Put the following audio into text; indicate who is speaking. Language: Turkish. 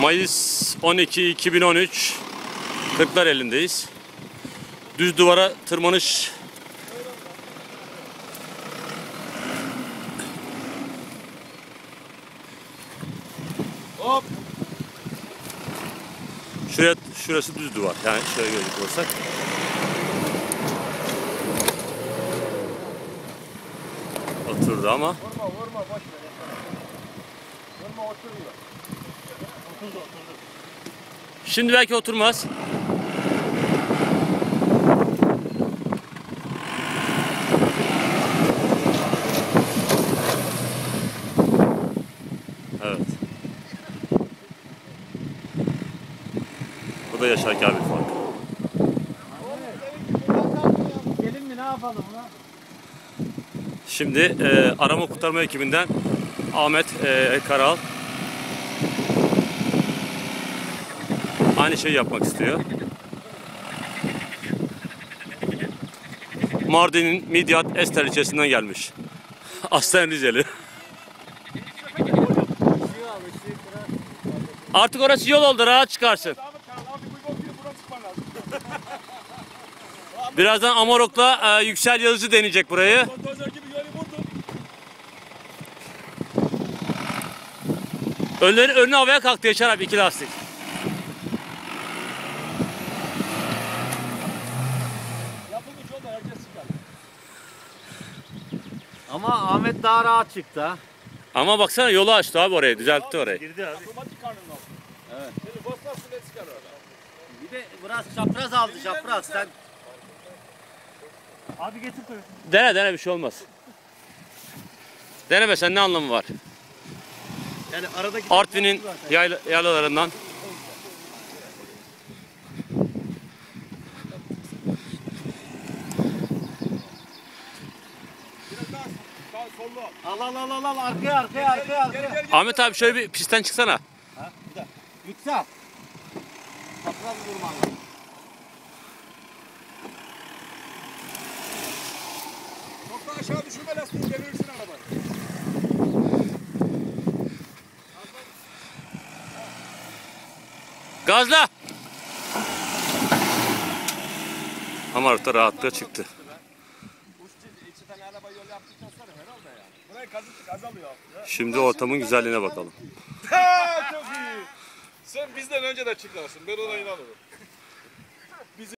Speaker 1: Mayıs 12 2013 Kırklar elindeyiz. Düz duvara tırmanış
Speaker 2: Hop.
Speaker 1: Şuraya, şurası düz duvar. Yani şöyle görecek olursak. Oturdu ama.
Speaker 2: Vurma vurma boş ver. Vurma oturuyor. Oturdu oturdu.
Speaker 1: Şimdi belki oturmaz. Evet. Bu da Yaşar Kabil farkı.
Speaker 2: Gelin mi ne yapalım lan?
Speaker 1: Şimdi e, arama kurtarma ekibinden Ahmet e, Karal aynı şeyi yapmak istiyor. Mardin'in Midyat Estel ilçesinden gelmiş. Aslen Rizeli. Artık orası yol oldu rahat çıkarsın. Birazdan Amarok'la e, Yüksel Yazıcı deneyecek burayı. Önleri, önüne havaya kalktı Yaşar abi iki lastik.
Speaker 3: Ama Ahmet daha rahat çıktı ha.
Speaker 1: Ama baksana yolu açtı abi orayı düzeltti orayı.
Speaker 3: Girdi abi.
Speaker 2: Otomatik karnının altı.
Speaker 3: Evet.
Speaker 2: Şimdi basmazsın ne çıkar orada.
Speaker 3: Bir de biraz çapraz aldı çapraz sen. Abi getir koy.
Speaker 1: Dene dene bir şey olmaz. Denemesen ne anlamı var?
Speaker 3: Yani aradaki
Speaker 1: Artvin'in yayla, yaylalarından
Speaker 2: Biraz daha sağ sollu al.
Speaker 3: Al al al al arkaya arkaya arkaya arkaya.
Speaker 1: Ahmet abi şöyle bir pistten çıksana.
Speaker 3: Ha, bir dakika. Yüksel. Çapraz vurman lazım.
Speaker 2: Çok da aşağı düşürme lastiği devirirsin arabayı.
Speaker 1: Gazla! Amarok'ta rahatlıkla çıktı. Şimdi ortamın güzelliğine bakalım.
Speaker 2: Çok iyi. Sen bizden önce de çıkarsın. Ben ona inanırım.